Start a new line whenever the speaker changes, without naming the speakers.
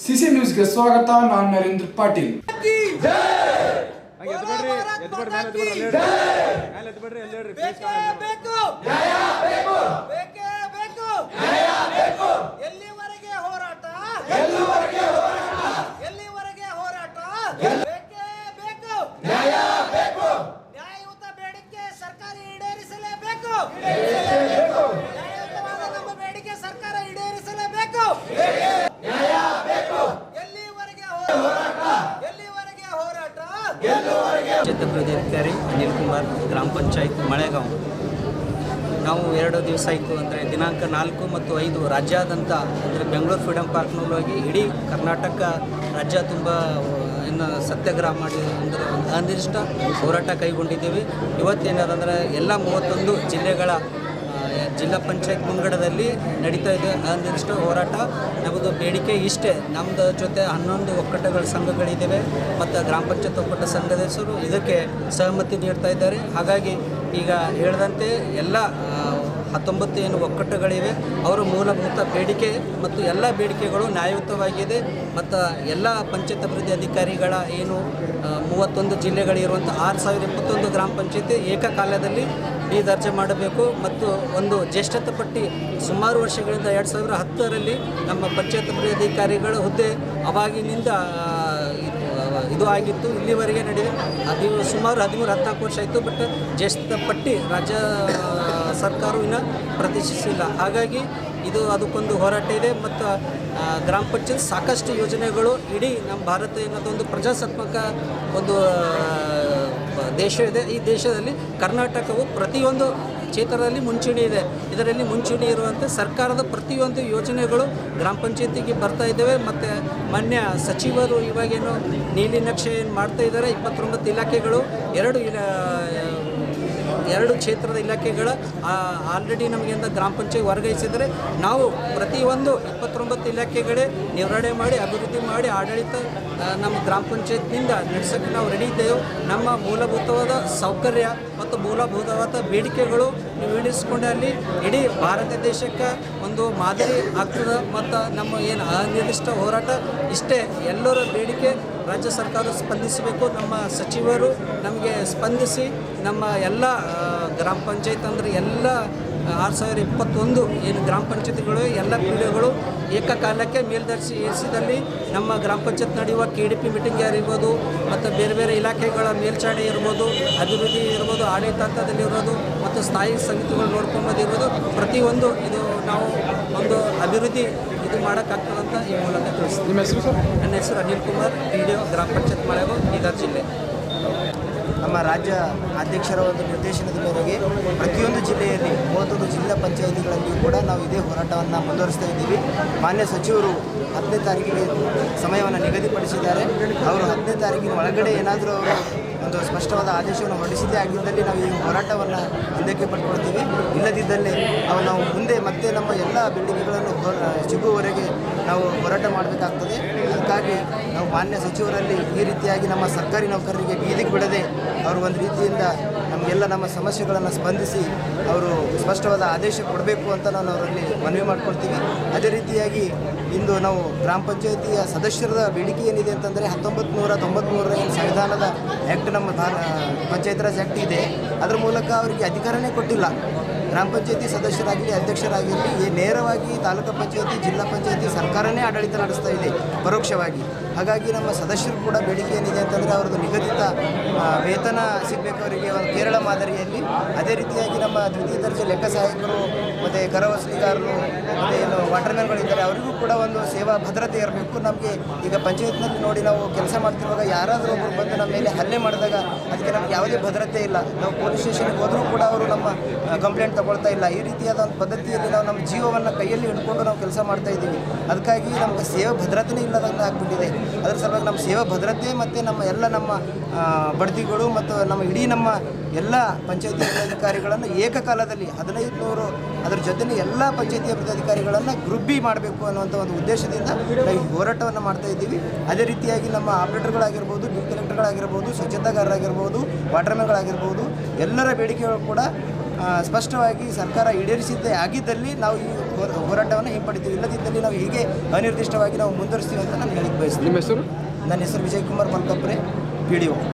CC ನ್ಯೂಸ್ಗೆ ಸ್ವಾಗತ ನಾನು ನರೇಂದ್ರ ಪಾಟೀಲ್.
ಹಂಗೆ ಎದ್ದು ಬಿಡ್ರಿ ಎದ್ದು ಬಿಡ್ರಿ ಮೇಲೆ ಎದ್ದು ಬಿಡ್ರಿ ಅಲ್ಲಿ ಹೇಳ್ರಿ ಮೇಲೆ ಎದ್ದು ಬಿಡ್ರಿ ಅಲ್ಲಿ ಹೇಳ್ರಿ ಪ್ಲೀಸ್
ಬೇಕು ಬೇಕೇ ಬೇಕು ಎಲ್ಲಿವರೆಗೆ ಹೋರಾಟ ಎಲ್ಲಿವರೆಗೆ ಹೋರಾಟ ಬೇಕೇ ಬೇಕು ನ್ಯಾಯಯುತ ಬೇಡಿಕೆ ಸರ್ಕಾರ ಈಡೇರಿಸಲೇಬೇಕು ನ್ಯಾಯಯುತವಾದ ನಮ್ಮ ಬೇಡಿಕೆ ಸರ್ಕಾರ ಈಡೇರಿಸಲೇಬೇಕು ಎಲ್ಲಿವರೆಗೆ ಹೋರಾಟ ಎಲ್ಲಿವರೆಗೆ ಹೋರಾಟ
ಛತ್ರಪ್ರಧಾನಾಧಿಕಾರಿ ಅನಿಲ್ ಕುಮಾರ್, ಗ್ರಾಮ ಪಂಚಾಯತ್ ಮಳೆಗಾಂವ್. ನಾವು ಎರಡು ದಿವಸ ಆಯಿತು ಅಂದರೆ ದಿನಾಂಕ ನಾಲ್ಕು ಮತ್ತು ಐದು ರಾಜ್ಯಾದ್ಯಂತ ಅಂದರೆ ಬೆಂಗಳೂರು ಫ್ರೀಡಮ್ ಪಾರ್ಕ್ನಲ್ಲಿ ಇಡೀ ಕರ್ನಾಟಕ ರಾಜ್ಯ ತುಂಬ, ಇನ್ನು ಸತ್ಯಾಗ್ರಹ ಮಾಡಿ ಅಂದರೆ ಒಂದು ಅನಿರ್ದಿಷ್ಟ ಹೋರಾಟ ಕೈಗೊಂಡಿದ್ದೀವಿ. ಇವತ್ತೇನಾದಂದ್ರೆ ಎಲ್ಲ ಮೂವತ್ತೊಂದು ಜಿಲ್ಲೆಗಳ ಜಿಲ್ಲಾ ಪಂಚಾಯತ್ ಮುಂಗಡದಲ್ಲಿ ನಡೀತಾ ಇದೆ ಅಂದಿಷ್ಟು ಹೋರಾಟ. ನಮ್ಮದು ಬೇಡಿಕೆ ಇಷ್ಟೇ. ನಮ್ಮದು ಜೊತೆ ಹನ್ನೊಂದು ಒಕ್ಕೂಟಗಳ ಸಂಘಗಳಿದ್ದಾವೆ ಮತ್ತು ಗ್ರಾಮ ಪಂಚಾಯತ್ ಒಕ್ಕೂಟ ಸಂಘದ ಹೆಸರು ಇದಕ್ಕೆ ಸಹಮತಿ ನೀಡ್ತಾ ಇದ್ದಾರೆ. ಹಾಗಾಗಿ ಈಗ ಹೇಳಿದಂತೆ ಎಲ್ಲ ಹತ್ತೊಂಬತ್ತು ಏನು ಒಕ್ಕಟ್ಟುಗಳಿವೆ, ಅವರ ಮೂಲಭೂತ ಬೇಡಿಕೆ ಮತ್ತು ಎಲ್ಲ ಬೇಡಿಕೆಗಳು ನ್ಯಾಯಯುತವಾಗಿದೆ. ಮತ್ತು ಎಲ್ಲ ಪಂಚಾಯತ್ ಅಭಿವೃದ್ಧಿ ಅಧಿಕಾರಿಗಳ ಏನು ಮೂವತ್ತೊಂದು ಜಿಲ್ಲೆಗಳಿರುವಂಥ ಆರು ಸಾವಿರ ಇಪ್ಪತ್ತೊಂದು ಗ್ರಾಮ ಪಂಚಾಯತಿ ಏಕಕಾಲದಲ್ಲಿ ಈ ದರ್ಜೆ ಮಾಡಬೇಕು. ಮತ್ತು ಒಂದು ಜ್ಯೇಷ್ಠತೆ ಪಟ್ಟಿ ಸುಮಾರು ವರ್ಷಗಳಿಂದ ಎರಡು ಸಾವಿರ ಹತ್ತರಲ್ಲಿ ನಮ್ಮ ಪಂಚಾಯತ್ ಅಭಿವೃದ್ಧಿ ಅಧಿಕಾರಿಗಳ ಹುದ್ದೆ ಅವಾಗಿನಿಂದ ಇದು ಇದು ಆಗಿತ್ತು. ಇಲ್ಲಿವರೆಗೆ ನಡೆದಿದೆ. ಅದು ಸುಮಾರು ಹದಿಮೂರು ಹದಿನಾಲ್ಕು ವರ್ಷ ಆಯಿತು, ಬಟ್ ಜ್ಯೇಷ್ಠ ಪಟ್ಟಿ ರಾಜ್ಯ ಸರ್ಕಾರವು ಇನ್ನೂ ಪ್ರತಿಷ್ಠಿಸಿಲ್ಲ. ಹಾಗಾಗಿ ಇದು ಅದಕ್ಕೊಂದು ಹೋರಾಟ ಇದೆ ಮತ್ತು ಗ್ರಾಮ ಪಂಚಾಯತ್ ಸಾಕಷ್ಟು ಯೋಜನೆಗಳು ಇಡೀ ನಮ್ಮ ಭಾರತ ಏನದೊಂದು ಪ್ರಜಾಸತ್ತಾತ್ಮಕ ಒಂದು ದೇಶ ಇದೆ. ಈ ದೇಶದಲ್ಲಿ ಕರ್ನಾಟಕವು ಪ್ರತಿಯೊಂದು ಕ್ಷೇತ್ರದಲ್ಲಿ ಮುಂಚೂಣಿ ಇದೆ. ಇದರಲ್ಲಿ ಮುಂಚೂಣಿ ಇರುವಂತೆ ಸರ್ಕಾರದ ಪ್ರತಿಯೊಂದು ಯೋಜನೆಗಳು ಗ್ರಾಮ ಪಂಚಾಯತಿಗೆ ಬರ್ತಾ ಇದ್ದಾವೆ. ಮತ್ತು ಮಾನ್ಯ ಸಚಿವರು ಇವಾಗೇನು ನೀಲಿ ನಕ್ಷೆ ಏನು ಮಾಡ್ತಾ ಇದ್ದಾರೆ, ಇಪ್ಪತ್ತೊಂಬತ್ತು ಇಲಾಖೆಗಳು ಎರಡು ಇಲ ಎರಡು ಕ್ಷೇತ್ರದ ಇಲಾಖೆಗಳ ಆಲ್ರೆಡಿ ನಮಗಿಂದ ಗ್ರಾಮ ಪಂಚಾಯತ್ ವರ್ಗಾಯಿಸಿದರೆ ನಾವು ಪ್ರತಿಯೊಂದು ಇಪ್ಪತ್ತೊಂಬತ್ತು ಇಲಾಖೆಗಳೇ ನಿರ್ವಹಣೆ ಮಾಡಿ, ಅಭಿವೃದ್ಧಿ ಮಾಡಿ, ಆಡಳಿತ ನಮ್ಮ ಗ್ರಾಮ ಪಂಚಾಯತ್ನಿಂದ ನಡೆಸೋಕ್ಕೆ ನಾವು ರೆಡಿ ಇದ್ದೇವೆ. ನಮ್ಮ ಮೂಲಭೂತವಾದ ಸೌಕರ್ಯ ಮತ್ತು ಮೂಲಭೂತವಾದ ಬೇಡಿಕೆಗಳು ನೀವು ಅಲ್ಲಿ ಇಡೀ ಭಾರತ ದೇಶಕ್ಕೆ ಒಂದು ಮಾದರಿ ಆಗ್ತದೆ. ಮತ್ತು ನಮ್ಮ ಏನು ಅನಿರ್ದಿಷ್ಟ ಹೋರಾಟ, ಇಷ್ಟೇ ಎಲ್ಲರ ಬೇಡಿಕೆ ರಾಜ್ಯ ಸರ್ಕಾರ ಸ್ಪಂದಿಸಬೇಕು ನಮ್ಮ ಸಚಿವರು ನಮಗೆ ಸ್ಪಂದಿಸಿ ನಮ್ಮ ಎಲ್ಲ ಗ್ರಾಮ ಪಂಚಾಯತ್ ಅಂದರೆ ಎಲ್ಲ ಆರು ಸಾವಿರ ಇಪ್ಪತ್ತೊಂದು ಏನು ಗ್ರಾಮ ಪಂಚಾಯತ್ಗಳು ಎಲ್ಲ ಪಿ ಡಿಗಳು ಏಕಕಾಲಕ್ಕೆ ಮೇಲ್ದರ್ಶಿ ಎಸಿದಲ್ಲಿ ನಮ್ಮ ಗ್ರಾಮ ಪಂಚಾಯತ್ ನಡೆಯುವ ಕೆ ಡಿ ಪಿ ಮೀಟಿಂಗ್ ಇರ್ಬೋದು ಮತ್ತು ಬೇರೆ ಬೇರೆ ಇಲಾಖೆಗಳ ಮೇಲ್ಚಾರಣೆ ಇರ್ಬೋದು ಅಭಿವೃದ್ಧಿ ಇರ್ಬೋದು ಆಡಳಿತಾಂತದಲ್ಲಿ ಇರೋದು ಮತ್ತು ಸ್ಥಾಯಿ ಸಮಿತಿಗಳು ನೋಡ್ಕೊಂಬೋದಿರ್ಬೋದು ಪ್ರತಿಯೊಂದು ಇದು ನಾವು ಒಂದು ಅಭಿವೃದ್ಧಿ ಇದು ಮಾಡೋಕ್ಕಾಗ್ತದಂತ ಈ ಮೂಲಕ ತಿಳಿಸ್ತೀವಿ
ನಿಮ್ಮ ಹೆಸರು ಸರ್?
ನನ್ನ ಹೆಸರು Anil Kumar P D O ಗ್ರಾಮ ಪಂಚಾಯತ್ ಮಳೆಗೂ ಬೀದರ್ ಜಿಲ್ಲೆ.
ನಮ್ಮ ರಾಜ್ಯ ಅಧ್ಯಕ್ಷರ ಒಂದು ನಿರ್ದೇಶನದ ಮೇರೆಗೆ ಪ್ರತಿಯೊಂದು ಜಿಲ್ಲೆಯಲ್ಲಿ ಮೂವತ್ತೊಂದು ಜಿಲ್ಲಾ ಪಂಚಾಯಿತಿಗಳಲ್ಲಿ ಕೂಡ ನಾವು ಇದೇ ಹೋರಾಟವನ್ನು ಮುಂದುವರಿಸ್ತಾ ಇದ್ದೀವಿ. ಮಾನ್ಯ ಸಚಿವರು ಹತ್ತನೇ ತಾರೀಕಿಗೆ ಸಮಯವನ್ನು ನಿಗದಿಪಡಿಸಿದ್ದಾರೆ. ಅವರು ಹತ್ತನೇ ತಾರೀಕಿನ ಒಳಗಡೆ ಏನಾದರೂ ಒಂದು ಸ್ಪಷ್ಟವಾದ ಆದೇಶವನ್ನು ಹೊರಡಿಸಿದ್ದೇ ಆಗಿದ್ದಲ್ಲಿ ನಾವು ಈ ಹೋರಾಟವನ್ನು ಹಿಂದಕ್ಕೆ ಪಡ್ಕೊಳ್ತೀವಿ. ಇಲ್ಲದಿದ್ದಲ್ಲಿ ನಾವು ನಾವು ಮುಂದೆ ಮತ್ತೆ ನಮ್ಮ ಎಲ್ಲ ಬಿಲ್ಡಿಂಗ್ಗಳನ್ನು ಸಿಗುವವರೆಗೆ ನಾವು ಹೋರಾಟ ಮಾಡಬೇಕಾಗ್ತದೆ. ಅದಕ್ಕಾಗಿ ನಾವು ಮಾನ್ಯ ಸಚಿವರಲ್ಲಿ ಈ ರೀತಿಯಾಗಿ ನಮ್ಮ ಸರ್ಕಾರಿ ನೌಕರರಿಗೆ ಬೀದಿಗೆ ಬಿಡದೆ ಅವರು ಒಂದು ರೀತಿಯಿಂದ ನಮಗೆಲ್ಲ ನಮ್ಮ ಸಮಸ್ಯೆಗಳನ್ನು ಸ್ಪಂದಿಸಿ ಅವರು ಸ್ಪಷ್ಟವಾದ ಆದೇಶ ಕೊಡಬೇಕು ಅಂತ ನಾನು ಅವರಲ್ಲಿ ಮನವಿ ಮಾಡಿಕೊಡ್ತೀವಿ ಅದೇ ರೀತಿಯಾಗಿ ಇಂದು ನಾವು ಗ್ರಾಮ ಪಂಚಾಯಿತಿಯ ಸದಸ್ಯರ ಬೇಡಿಕೆ ಏನಿದೆ ಅಂತಂದರೆ ಹತ್ತೊಂಬತ್ತು ನೂರ ಸಂವಿಧಾನದ ಆ್ಯಕ್ಟ್ ನಮ್ಮ ಪಂಚಾಯತ್ ರಾಜ್ ಆ್ಯಕ್ಟ್ ಇದೆ. ಅದರ ಮೂಲಕ ಅವರಿಗೆ ಅಧಿಕಾರನೇ ಕೊಟ್ಟಿಲ್ಲ. ಗ್ರಾಮ ಪಂಚಾಯತಿ ಸದಸ್ಯರಾಗಲಿ ಅಧ್ಯಕ್ಷರಾಗಿರಲಿ ಈ ನೇರವಾಗಿ ತಾಲೂಕು ಪಂಚಾಯತಿ, ಜಿಲ್ಲಾ ಪಂಚಾಯತಿ ಸರ್ಕಾರನೇ ಆಡಳಿತ ನಡೆಸ್ತಾ ಇದೆ ಪರೋಕ್ಷವಾಗಿ. ಹಾಗಾಗಿ ನಮ್ಮ ಸದಸ್ಯರು ಕೂಡ ಬೇಡಿಕೆ ಏನಿದೆ ಅಂತಂದರೆ ಅವ್ರದ್ದು ನಿಗದಿತ ವೇತನ ಸಿಗಬೇಕು ಅವರಿಗೆ. ಒಂದು ಕೇರಳ ಮಾದರಿಯಲ್ಲಿ ಅದೇ ರೀತಿಯಾಗಿ ನಮ್ಮ ದ್ವಿತೀಯ ದರ್ಜೆ ಲೆಕ್ಕ ಸಹಾಯಕರು ಮತ್ತು ಕರ ವಸೂಲಿಗಾರರು, ಮತ್ತು ಏನು ವಾಟರ್ಮ್ಯಾನ್ಗಳಿದ್ದಾರೆ ಅವರಿಗೂ ಕೂಡ ಒಂದು ಸೇವಾ ಭದ್ರತೆ ಇರಬೇಕು. ನಮಗೆ ಈಗ ಪಂಚಾಯತ್ನಲ್ಲಿ ನೋಡಿ ನಾವು ಕೆಲಸ ಮಾಡ್ತಿರುವಾಗ ಯಾರಾದರೂ ಒಬ್ಬರು ಬಂದು ನಮ್ಮ ಮೇಲೆ ಹಲ್ಲೆ ಮಾಡಿದಾಗ ಅದಕ್ಕೆ ನಮ್ಗೆ ಯಾವುದೇ ಭದ್ರತೆ ಇಲ್ಲ. ನಾವು ಪೊಲೀಸ್ ಸ್ಟೇಷನ್ಗೆ ಹೋದರೂ ಕೂಡ ಅವರು ನಮ್ಮ ಕಂಪ್ಲೇಂಟ್ ತಗೊಳ್ತಾ ಇಲ್ಲ. ಈ ರೀತಿಯಾದ ಒಂದು ಪದ್ಧತಿಯಲ್ಲಿ ನಾವು ನಮ್ಮ ಜೀವವನ್ನು ಕೈಯಲ್ಲಿ ಹಿಡ್ಕೊಂಡು ನಾವು ಕೆಲಸ ಮಾಡ್ತಾ ಇದ್ದೀವಿ. ಅದಕ್ಕಾಗಿ ನಮಗೆ ಸೇವಾ ಭದ್ರತೆನೇ ಇಲ್ಲದಂಗೆ ಆಗ್ಬಿಟ್ಟಿದೆ. ಅದರ ಸಲುವಾಗಿ ನಮ್ಮ ಸೇವಾ ಭದ್ರತೆ ಮತ್ತು ನಮ್ಮ ಎಲ್ಲ ನಮ್ಮ ಬಡ್ತಿಗಳು ಮತ್ತು ನಮ್ಮ ಇಡೀ ನಮ್ಮ ಎಲ್ಲ ಪಂಚಾಯತಿ ಅಧಿಕಾರಿಗಳನ್ನು ಏಕಕಾಲದಲ್ಲಿ ಹದಿನೈದು ನೂರು ಅದರ ಜೊತೆಲಿ ಎಲ್ಲ ಪಂಚಾಯತಿ ಪದಾಧಿಕಾರಿಗಳನ್ನು ಗ್ರುಬ್ಬಿ ಮಾಡಬೇಕು ಅನ್ನುವಂಥ ಒಂದು ಉದ್ದೇಶದಿಂದ ನಾವು ಈ ಹೋರಾಟವನ್ನು ಮಾಡ್ತಾ ಇದ್ದೀವಿ. ಅದೇ ರೀತಿಯಾಗಿ ನಮ್ಮ ಆಪರೇಟರ್ಗಳಾಗಿರ್ಬೋದು ಬಿಲ್ ಕಲೆಕ್ಟರ್ಗಳಾಗಿರ್ಬೋದು ಸ್ವಚ್ಛತಾಗಾರರಾಗಿರ್ಬೋದು ವಾಟರ್ಮ್ಯಾನ್ಗಳಾಗಿರ್ಬೋದು ಎಲ್ಲರ ಬೇಡಿಕೆಗಳು ಕೂಡ ಸ್ಪಷ್ಟವಾಗಿ ಸರ್ಕಾರ ಈಡೇರಿಸಿದ್ದೇ ಆಗಿದ್ದಲ್ಲಿ ನಾವು ಈ ಹೋರ- ಹೋರಾಟವನ್ನು ಹಿಂಪಡಿತೀವಿ. ಇಲ್ಲದಿದ್ದಲ್ಲಿ ನಾವು ಹೀಗೆ ಅನಿರ್ದಿಷ್ಟವಾಗಿ ನಾವು ಮುಂದುವರಿಸ್ತೀವಿ ಅಂತ ನಾನು ಹೇಳಿಕ್ ಬಯಸ್ತೀನಿ.
ನಿಮ್ಮ ಹೆಸರು?
ನನ್ನ ಹೆಸರು Vijay Kumar Malkapre P D O